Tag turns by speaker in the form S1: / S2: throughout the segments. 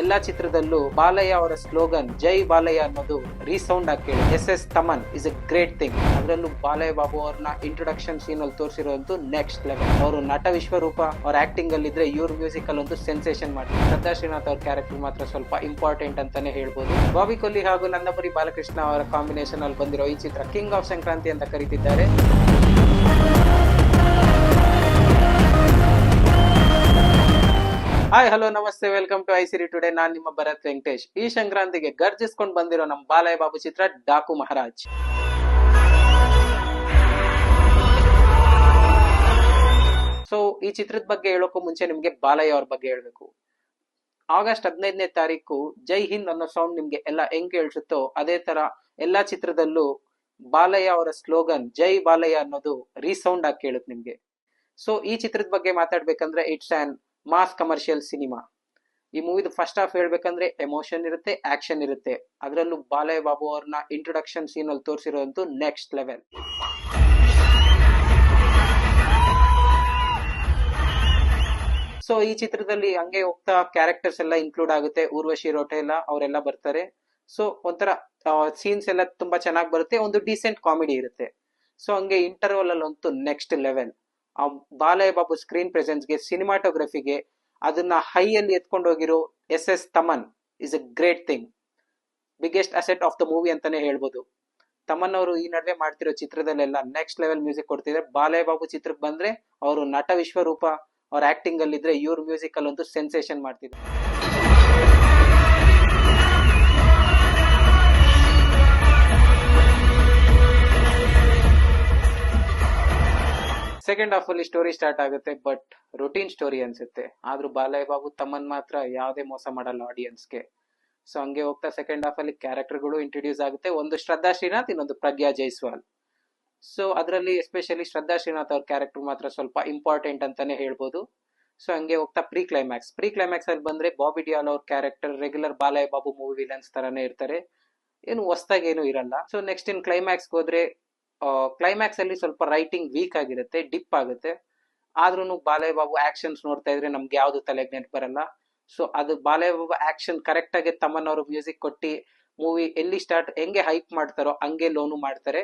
S1: ಎಲ್ಲಾ ಚಿತ್ರದಲ್ಲೂ ಬಾಲಯ್ಯ ಅವರ ಸ್ಲೋಗನ್ ಜೈ ಬಾಲಯ್ಯ ಅನ್ನೋದು ರೀಸೌಂಡ್ ಆಗಿ ಕೇಳಿ. S S Thaman is a great thing ಅದರಲ್ಲೂ ಬಾಲಯ್ಯ ಬಾಬು ಅವ್ರನ್ನ ಇಂಟ್ರೊಡಕ್ಷನ್ ಸೀನ್ ಅಲ್ಲಿ ತೋರಿಸಿರೋದು ನೆಕ್ಸ್ಟ್ ಲೆವೆಲ್ ಅವರು ನಟ ವಿಶ್ವರೂಪ, ಅವ್ರ ಆಕ್ಟಿಂಗ್ ಅಲ್ಲಿ ಇದ್ರೆ ಇವ್ರ ಮ್ಯೂಸಿಕ್ ಅಲ್ಲಿ ಒಂದು ಸೆನ್ಸೇಷನ್ ಮಾಡಿ ಶ್ರದ್ಧಾ ಶ್ರೀನಾಥ್ ಅವ್ರ ಕ್ಯಾರೆಕ್ಟರ್ ಮಾತ್ರ ಸ್ವಲ್ಪ ಇಂಪಾರ್ಟೆಂಟ್ ಅಂತಾನೆ ಹೇಳ್ಬೋದು. ಬಾಬಿ ಕೊಲ್ಲಿ ಹಾಗೂ ನಂದಪುರಿ ಬಾಲಕೃಷ್ಣ ಅವರ ಕಾಂಬಿನೇಷನ್ ಅಲ್ಲಿ ಬಂದಿರೋ ಈ ಚಿತ್ರ ಕಿಂಗ್ ಆಫ್ ಸಂಕ್ರಾಂತಿ ಅಂತ ಕರೀತಿದ್ದಾರೆ. ಹಾಯ್ ಹಲೋ ನಮಸ್ತೆ welcome to I Siri today ನಾನ್ ನಿಮ್ಮ ಭರತ್ ವೆಂಕಟೇಶ್. ಈ ಸಂಕ್ರಾಂತಿಗೆ ಗರ್ಜಿಸ್ಕೊಂಡು ಬಂದಿರೋ ನಮ್ಮ ಬಾಲಯ್ಯ ಬಾಬು ಚಿತ್ರ ಡಾಕು ಮಹಾರಾಜ್. ಸೊ ಈ ಚಿತ್ರದ ಬಗ್ಗೆ ಹೇಳೋಕ್ಕೂ ಮುಂಚೆ ನಿಮ್ಗೆ ಬಾಲಯ್ಯ ಅವ್ರ ಬಗ್ಗೆ ಹೇಳ್ಬೇಕು. ಆಗಸ್ಟ್ ಹದಿನೈದನೇ ತಾರೀಕು ಜೈ ಹಿಂದ್ ಅನ್ನೋ ಸೌಂಡ್ ನಿಮ್ಗೆ ಎಲ್ಲ ಹೆಂಗ್ ಕೇಳಿಸುತ್ತೋ ಅದೇ ತರ ಎಲ್ಲಾ ಚಿತ್ರದಲ್ಲೂ ಬಾಲಯ್ಯ ಅವರ ಸ್ಲೋಗನ್ ಜೈ ಬಾಲಯ್ಯ ಅನ್ನೋದು ರೀಸೌಂಡ್ ಆಗಿ ಕೇಳುತ್ತೆ ನಿಮ್ಗೆ. ಸೊ ಈ ಚಿತ್ರದ ಬಗ್ಗೆ ಮಾತಾಡ್ಬೇಕಂದ್ರೆ it's on mass commercial cinema. ಈ ಮೂವಿದು ಫಸ್ಟ್ ಹಾಫ್ ಹೇಳ್ಬೇಕಂದ್ರೆ ಎಮೋಷನ್ ಇರುತ್ತೆ ಆಕ್ಷನ್ ಇರುತ್ತೆ. ಅದರಲ್ಲೂ ಬಾಲಯ್ಯ ಬಾಬು ಅವ್ರನ್ನ ಇಂಟ್ರೊಡಕ್ಷನ್ ಸೀನ್ ಅಲ್ಲಿ ತೋರಿಸಿರೋದು ನೆಕ್ಸ್ಟ್ ಲೆವೆಲ್ ಸೊ ಈ ಚಿತ್ರದಲ್ಲಿ ಹಂಗೆ ಹೋಗ್ತಾ ಕ್ಯಾರೆಕ್ಟರ್ಸ್ ಎಲ್ಲ ಇನ್ಕ್ಲೂಡ್ ಆಗುತ್ತೆ. ಊರ್ವಶಿ ರೋಟೆಲ್ಲ ಅವರೆಲ್ಲ ಬರ್ತಾರೆ. ಸೊ ಒಂಥರ ಸೀನ್ಸ್ ಎಲ್ಲ ತುಂಬಾ ಚೆನ್ನಾಗಿ ಬರುತ್ತೆ. ಒಂದು ಡೀಸೆಂಟ್ ಕಾಮಿಡಿ ಇರುತ್ತೆ. ಸೊ ಹಂಗೆ ಇಂಟರ್ವಲ್ ಅಲ್ಲಿ ಅಂತೂ ನೆಕ್ಸ್ಟ್ ಲೆವೆಲ್ ಆ ಬಾಲಯ್ಯ ಬಾಬು ಸ್ಕ್ರೀನ್ ಪ್ರೆಸೆನ್ಸ್ಗೆ ಸಿನಿಮಾಟೋಗ್ರಫಿಗೆ ಅದನ್ನ ಹೈ ಅಲ್ಲಿ ಎತ್ಕೊಂಡು ಹೋಗಿರೋ S S Thaman is a great thing biggest asset of the movie ಅಂತಾನೆ ಹೇಳ್ಬೋದು. ತಮನ್ ಅವರು ಈ ನಡುವೆ ಮಾಡ್ತಿರೋ ಚಿತ್ರದಲ್ಲೆಲ್ಲ ನೆಕ್ಸ್ಟ್ ಲೆವೆಲ್ ಮ್ಯೂಸಿಕ್ ಕೊಡ್ತಿದ್ದಾರೆ ಬಾಲಯ್ಯ ಬಾಬು ಚಿತ್ರಕ್ಕೆ ಬಂದ್ರೆ ಅವರು ನಟ ವಿಶ್ವರೂಪ ಅವ್ರ ಆಕ್ಟಿಂಗ್ ಅಲ್ಲಿ ಇದ್ರೆ ಇವ್ರ ಮ್ಯೂಸಿಕ್ ಅಲ್ಲಿ ಒಂದು ಸೆನ್ಸೇಷನ್ ಮಾಡ್ತಿದ್ದಾರೆ. ಸೆಕೆಂಡ್ ಹಾಫ್ ಅಲ್ಲಿ ಸ್ಟೋರಿ ಸ್ಟಾರ್ಟ್ ಆಗುತ್ತೆ ಬಟ್ ರೊಟೀನ್ ಸ್ಟೋರಿ ಅನ್ಸುತ್ತೆ. ಆದ್ರೂ ಬಾಲಯ್ಯ ಬಾಬು ತಮ್ಮನ್ ಮಾತ್ರ ಯಾವುದೇ ಮೋಸ ಮಾಡಲ್ಲ ಆಡಿಯನ್ಸ್ಗೆ ಸೊ ಹಂಗೆ ಹೋಗ್ತಾ ಸೆಕೆಂಡ್ ಹಾಫ್ ಅಲ್ಲಿ ಕ್ಯಾರೆಕ್ಟರ್ಗಳು ಇಂಟ್ರೊಡ್ಯೂಸ್ ಆಗುತ್ತೆ. ಒಂದು ಶ್ರದ್ಧಾ ಶ್ರೀನಾಥ್, ಇನ್ನೊಂದು ಪ್ರಜ್ಞಾ ಜೈಸ್ವಾಲ್. ಸೊ ಅದರಲ್ಲಿ ಎಸ್ಪೆಷಲಿ ಶ್ರದ್ಧಾ ಶ್ರೀನಾಥ್ ಅವ್ರ ಕ್ಯಾರೆಕ್ಟರ್ ಮಾತ್ರ ಸ್ವಲ್ಪ ಇಂಪಾರ್ಟೆಂಟ್ ಅಂತಾನೆ ಹೇಳ್ಬೋದು. ಸೊ ಹಂಗೆ ಹೋಗ್ತಾ ಪ್ರೀ ಕ್ಲೈಮ್ಯಾಕ್ಸ್ ಪ್ರೀ ಕ್ಲೈಮ್ಯಾಕ್ಸ್ ಅಲ್ಲಿ ಬಂದ್ರೆ ಬಾಬಿ ಡಿಯಾಲ್ ಅವ್ರ character regular Balayya Babu movie villains ತರಾನೇ ಇರ್ತಾರೆ. ಏನು ಹೊಸ್ದಾಗಿ ಏನು ಇರಲ್ಲ. ಸೊ ನೆಕ್ಸ್ಟ್ ಇನ್ ಕ್ಲೈಮ್ಯಾಕ್ಸ್ ಹೋದ್ರೆ ಕ್ಲೈಮ್ಯಾಕ್ಸ್ ಅಲ್ಲಿ ಸ್ವಲ್ಪ ರೈಟಿಂಗ್ ವೀಕ್ ಆಗಿರುತ್ತೆ ಡಿಪ್ ಆಗುತ್ತೆ. ಆದ್ರೂ ಬಾಲಯ್ಯ ಬಾಬು ಆಕ್ಷನ್ಸ್ ನೋಡ್ತಾ ಇದ್ರೆ ನಮ್ಗೆ ಯಾವ್ದು ತಲೆಗೆ ನೆಟ್ ಬರಲ್ಲ. ಸೊ ಅದು ಬಾಲಯ್ಯ ಬಾಬು ಆಕ್ಷನ್ ಕರೆಕ್ಟ್ ಆಗಿ ಮ್ಯೂಸಿಕ್ ಕೊಟ್ಟಿ ಮೂವಿ ಎಲ್ಲಿ ಸ್ಟಾರ್ಟ್ ಹೆಂಗೆ ಹೈಪ್ ಮಾಡ್ತಾರೋ ಹಂಗೆ ಲೋನು ಮಾಡ್ತಾರೆ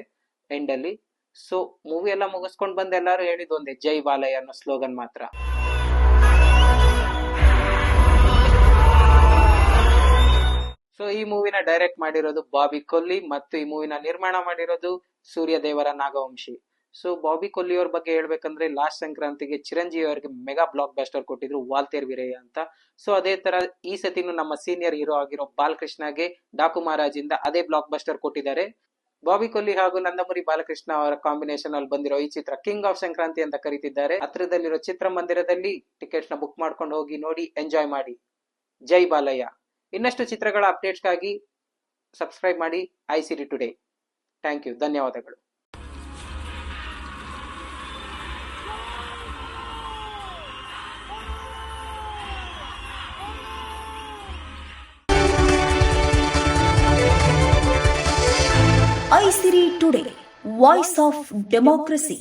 S1: ಎಂಡ್ ಅಲ್ಲಿ. ಸೊ ಮೂವಿ ಎಲ್ಲ ಮುಗಿಸ್ಕೊಂಡ್ ಬಂದ ಎಲ್ಲರೂ ಹೇಳಿದ್ ಒಂದೇ, ಜೈ ಬಾಲಯ್ಯ ಅನ್ನೋ ಸ್ಲೋಗನ್ ಮಾತ್ರ. ಡೈರೆಕ್ಟ್ ಮಾಡಿರೋದು ಬಾಬಿ ಕೊಲ್ಲಿ ಮತ್ತು ಈ ಮೂವಿನ ನಿರ್ಮಾಣ ಮಾಡಿರೋದು ಸೂರ್ಯ ದೇವರ ನಾಗವಂಶಿ. ಸೊ ಬಾಬಿ ಕೊಲ್ಲಿ ಅವ್ರ ಬಗ್ಗೆ ಹೇಳ್ಬೇಕಂದ್ರೆ ಲಾಸ್ಟ್ ಸಂಕ್ರಾಂತಿಗೆ ಚಿರಂಜೀವಿ ಅವರಿಗೆ ಮೆಗಾ ಬ್ಲಾಕ್ ಬಸ್ಟರ್ ಕೊಟ್ಟಿದ್ರು ವಾಲ್ತೇರ್ ವೀರಯ್ಯ ಅಂತ. ಸೊ ಅದೇ ತರ ಈ ಸತಿನೂ ನಮ್ಮ ಸೀನಿಯರ್ ಹೀರೋ ಆಗಿರೋ ಬಾಲಕೃಷ್ಣಗೆ ಡಾಕು ಮಹಾರಾಜ್ ಇಂದ ಅದೇ ಬ್ಲಾಕ್ ಬಸ್ಟರ್ ಕೊಟ್ಟಿದ್ದಾರೆ. ಬಾಬಿ ಕೊಲ್ಲಿ ಹಾಗೂ ನಂದಮುರಿ ಬಾಲಕೃಷ್ಣ ಅವರ ಕಾಂಬಿನೇಷನ್ ಅಲ್ಲಿ ಬಂದಿರೋ ಈ ಚಿತ್ರ ಕಿಂಗ್ ಆಫ್ ಸಂಕ್ರಾಂತಿ ಅಂತ ಕರೀತಿದ್ದಾರೆ. ಹತ್ರದಲ್ಲಿರೋ ಚಿತ್ರಮಂದಿರದಲ್ಲಿ ಟಿಕೆಟ್ಸ್ನ ಬುಕ್ ಮಾಡ್ಕೊಂಡು ಹೋಗಿ ನೋಡಿ ಎಂಜಾಯ್ ಮಾಡಿ. ಜೈ ಬಾಲಯ್ಯ. ಇನ್ನಷ್ಟು ಚಿತ್ರಗಳ ಅಪ್ಡೇಟ್ಸ್ಗಾಗಿ ಸಬ್ಸ್ಕ್ರೈಬ್ ಮಾಡಿ I Siri today thank you ಧನ್ಯವಾದಗಳು.
S2: Isiri today voice of democracy